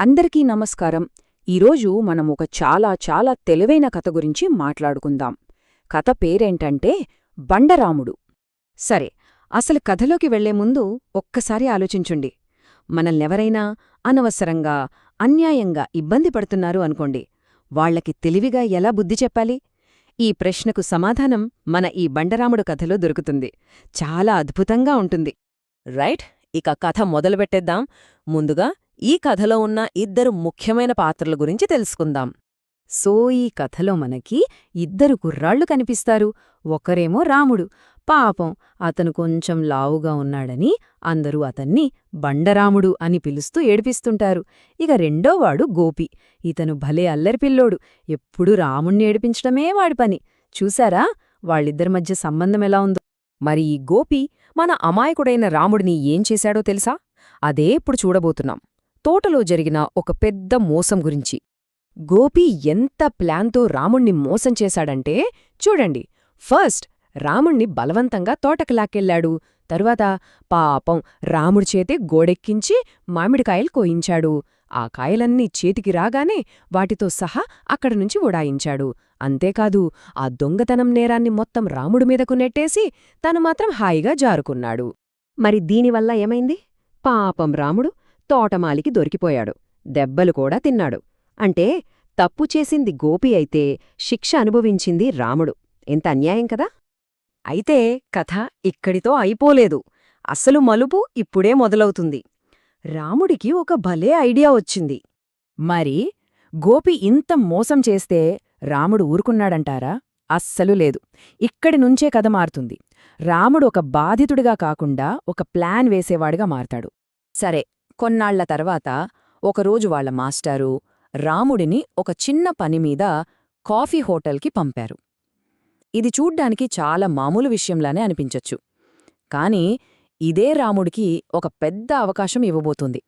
అందరికీ నమస్కారం. ఈరోజు మనం ఒక చాలా చాలా తెలివైన కథ గురించి మాట్లాడుకుందాం. కథ పేరేంటంటే బండరాముడు. సరే అసలు కథలోకి వెళ్ళే ముందు ఒక్కసారి ఆలోచించుండి. మనల్నెవరైనా అనవసరంగా అన్యాయంగా ఇబ్బంది పడుతున్నారు అనుకోండి వాళ్ళకి తెలివిగా ఎలా బుద్ధి చెప్పాలి? ఈ ప్రశ్నకు సమాధానం మన ఈ బండరాముడు కథలో దొరుకుతుంది. చాలా అద్భుతంగా ఉంటుంది. రైట్ ఇక కథ మొదలుపెట్టేద్దాం. ముందుగా ఈ కథలో ఉన్న ఇద్దరు ముఖ్యమైన పాత్రల గురించి తెలుసుకుందాం. సో ఈ కథలో మనకి ఇద్దరు కుర్రాళ్ళు కనిపిస్తారు. ఒకరేమో రాముడు. పాపం అతను కొంచెం లావుగా ఉన్నాడని అందరూ అతన్ని బండరాముడు అని పిలుస్తూ ఏడిపిస్తుంటారు. ఇక రెండోవాడు గోపి. ఇతను భలే అల్లరిపిల్లోడు ఎప్పుడూ రాముణ్ణి ఏడిపించడమే వాడి పని. చూశారా? వాళ్ళిద్దరి మధ్య సంబంధం ఎలా ఉందో. మరి ఈ గోపి మన అమాయకుడైన రాముడిని ఏం చేశాడో తెలుసా? అదే ఇప్పుడు చూడబోతున్నాం. తోటలో జరిగిన ఒక పెద్ద మోసం గురించి. గోపి ఎంత ప్లాన్తో రాముణ్ణి మోసం చేశాడంటే చూడండి ఫస్ట్ రాముణ్ణి బలవంతంగా తోటకు లాక్కెళ్ళాడు. తరువాత పాపం రాముడి చేతే గోడెక్కించి మామిడికాయలు కోయించాడు. ఆ కాయలన్నీ చేతికి రాగానే వాటితో సహా అక్కడనుంచి ఉడాయించాడు అంతేకాదు ఆ దొంగతనం నేరాన్ని మొత్తం రాముడి మీదకు నెట్టేసి తను మాత్రం హాయిగా జారుకున్నాడు. మరి దీనివల్ల ఏమైంది? పాపం రాముడు తోటమాలికి దొరికిపోయాడు. దెబ్బలు కూడా తిన్నాడు. అంటే తప్పు చేసింది గోపి అయితే శిక్ష అనుభవించింది రాముడు. ఎంత అన్యాయం కదా? అయితే కథ ఇక్కడితో అయిపోలేదు. అసలు మలుపు ఇప్పుడే మొదలవుతుంది. రాముడికి ఒక భలే ఐడియా వచ్చింది. మరి గోపి ఇంత మోసం చేస్తే రాముడు ఊరుకున్నాడంటారా? అస్సలు లేదు. ఇక్కడి నుంచే కథ మారుతుంది. రాముడు ఒక బాధితుడిగా కాకుండా ఒక ప్లాన్ వేసేవాడిగా మారతాడు. సరే కొన్నాళ్ళ తర్వాత ఒకరోజు వాళ్ళ మాస్టారు రాముడిని ఒక చిన్న పనిమీద కాఫీ హోటల్కి పంపారు. ఇది చూడ్డానికి చాలా మామూలు విషయంలానే అనిపించొచ్చు. కాని ఇదే రాముడికి ఒక పెద్ద అవకాశం ఇవ్వబోతుంది.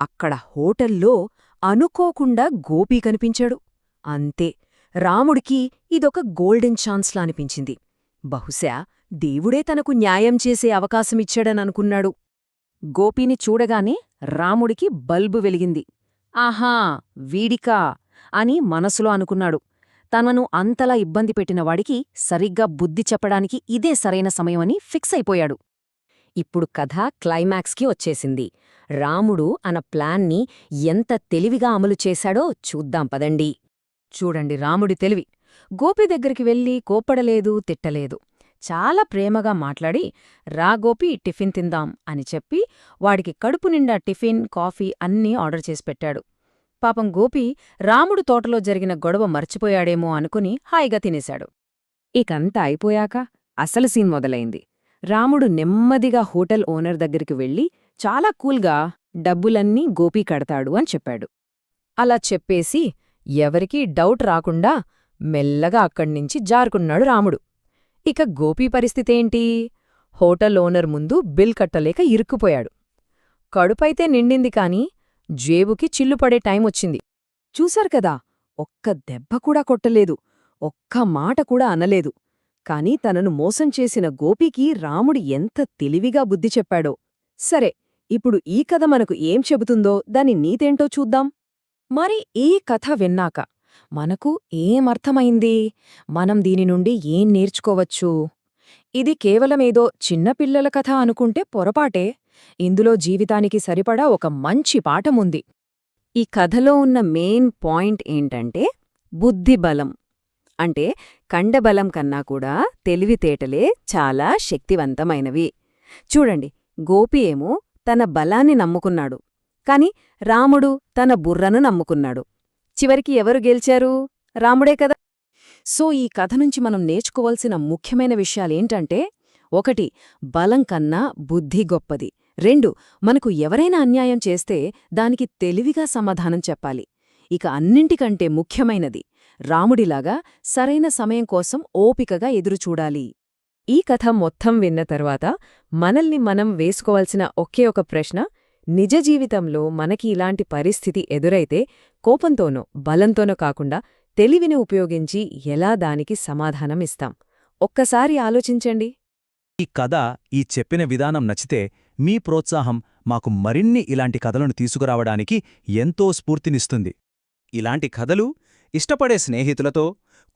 అక్కడ హోటల్లో అనుకోకుండా గోపీ కనిపించాడు. అంతే రాముడికి ఇదొక గోల్డెన్ ఛాన్స్లా అనిపించింది. బహుశా దేవుడే తనకు న్యాయం చేసే అవకాశమిచ్చాడననుకున్నాడు గోపీని చూడగానే రాముడికి బల్బు వెలిగింది. ఆహా వీడికా అని మనసులో అనుకున్నాడు. తనను అంతలా ఇబ్బంది పెట్టినవాడికి సరిగ్గా బుద్ధి చెప్పడానికి ఇదే సరైన సమయమని ఫిక్స్ అయిపోయాడు. ఇప్పుడు కథ క్లైమాక్స్కి వచ్చేసింది. రాముడు అన ప్లాన్ని ఎంత తెలివిగా అమలు చేశాడో చూద్దాం పదండి. చూడండి రాముడి తెలివి. గోపి దగ్గరికి వెళ్ళి కోప్పడలేదు తిట్టలేదు. చాలా ప్రేమగా మాట్లాడి రాగోపి టిఫిన్ తిందాం అని చెప్పి వాడికి కడుపు నిండా టిఫిన్ కాఫీ అన్నీ ఆర్డర్ చేసి పెట్టాడు. పాపం గోపి రాముడు తోటలో జరిగిన గొడవ మర్చిపోయాడేమో అనుకుని హాయిగా తినేశాడు. ఇకంతా అయిపోయాక అసలు సీన్ మొదలైంది. రాముడు నెమ్మదిగా హోటల్ ఓనర్ దగ్గరికి వెళ్ళి చాలా కూల్గా డబ్బులన్నీ గోపీ కడతాడు అని చెప్పాడు. అలా చెప్పేసి ఎవరికీ డౌట్ రాకుండా మెల్లగా అక్కడ్నించి జారుకున్నాడు రాముడు. ఇక గోపీ పరిస్థితేంటి? హోటల్ ఓనర్ ముందు బిల్ కట్టలేక ఇరుక్కుపోయాడు. కడుపైతే నిండింది కాని జేబుకి చిల్లుపడే టైం వచ్చింది. చూశారు కదా ఒక్క దెబ్బ కూడా కొట్టలేదు ఒక్క మాట కూడా అనలేదు. కాని తనను మోసం చేసిన గోపీకి రాముడు ఎంత తెలివిగా బుద్ధి చెప్పాడో. సరే ఇప్పుడు ఈ కథ మనకు ఏం చెబుతుందో దాని నీతేంటో చూద్దాం. మరి ఈ కథ విన్నాక మనకు ఏమర్థమైంది? మనం దీని నుండి ఏం నేర్చుకోవచ్చు? ఇది కేవలమేదో చిన్నపిల్లల కథ అనుకుంటే పొరపాటే. ఇందులో జీవితానికి సరిపడా ఒక మంచి పాఠముంది. ఈ కథలో ఉన్న మెయిన్ పాయింట్ ఏంటంటే బుద్ధిబలం. అంటే కండబలం కన్నా కూడా తెలివితేటలే చాలా శక్తివంతమైనవి. చూడండి గోపి ఏమో తన బలాన్ని నమ్ముకున్నాడు. కాని రాముడు తన బుర్రను నమ్ముకున్నాడు. చివరికి ఎవరు గెలిచారు? రాముడే కదా? సో ఈ కథ నుంచి మనం నేర్చుకోవలసిన ముఖ్యమైన విషయాలేంటంటే ఒకటి బలం కన్నా బుద్ధి గొప్పది. రెండు మనకు ఎవరైనా అన్యాయం చేస్తే దానికి తెలివిగా సమాధానం చెప్పాలి. ఇక అన్నింటికంటే ముఖ్యమైనది రాముడిలాగా సరైన సమయం కోసం ఓపికగా ఎదురుచూడాలి. ఈ కథ మొత్తం విన్న తర్వాత మనల్ని మనం వేసుకోవాల్సిన ఒకే ఒక ప్రశ్న నిజ జీవితంలో మనకి ఇలాంటి పరిస్థితి ఎదురైతే కోపంతోనో బలంతోనో కాకుండా తెలివిని ఉపయోగించి ఎలా దానికి సమాధానం ఇస్తాం? ఒక్కసారి ఆలోచించండి. ఈ కథ ఈ చెప్పిన విధానం నచ్చితే మీ ప్రోత్సాహం మాకు మరిన్ని ఇలాంటి కథలను తీసుకురావడానికి ఎంతో స్ఫూర్తినిస్తుంది. ఇలాంటి కథలు ఇష్టపడే స్నేహితులతో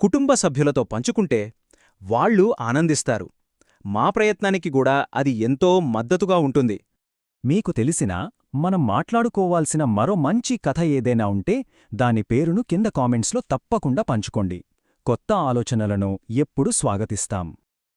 కుటుంబ సభ్యులతో పంచుకుంటే వాళ్ళు ఆనందిస్తారు. మా ప్రయత్నానికి కూడా అది ఎంతో మద్దతుగా ఉంటుంది. మీకు తెలిసినా మనం మాట్లాడుకోవాల్సిన మరో మంచి కథ ఏదైనా ఉంటే దాని పేరును కింద కామెంట్స్లో తప్పకుండా పంచుకోండి. కొత్త ఆలోచనలను ఎప్పుడూ స్వాగతిస్తాం.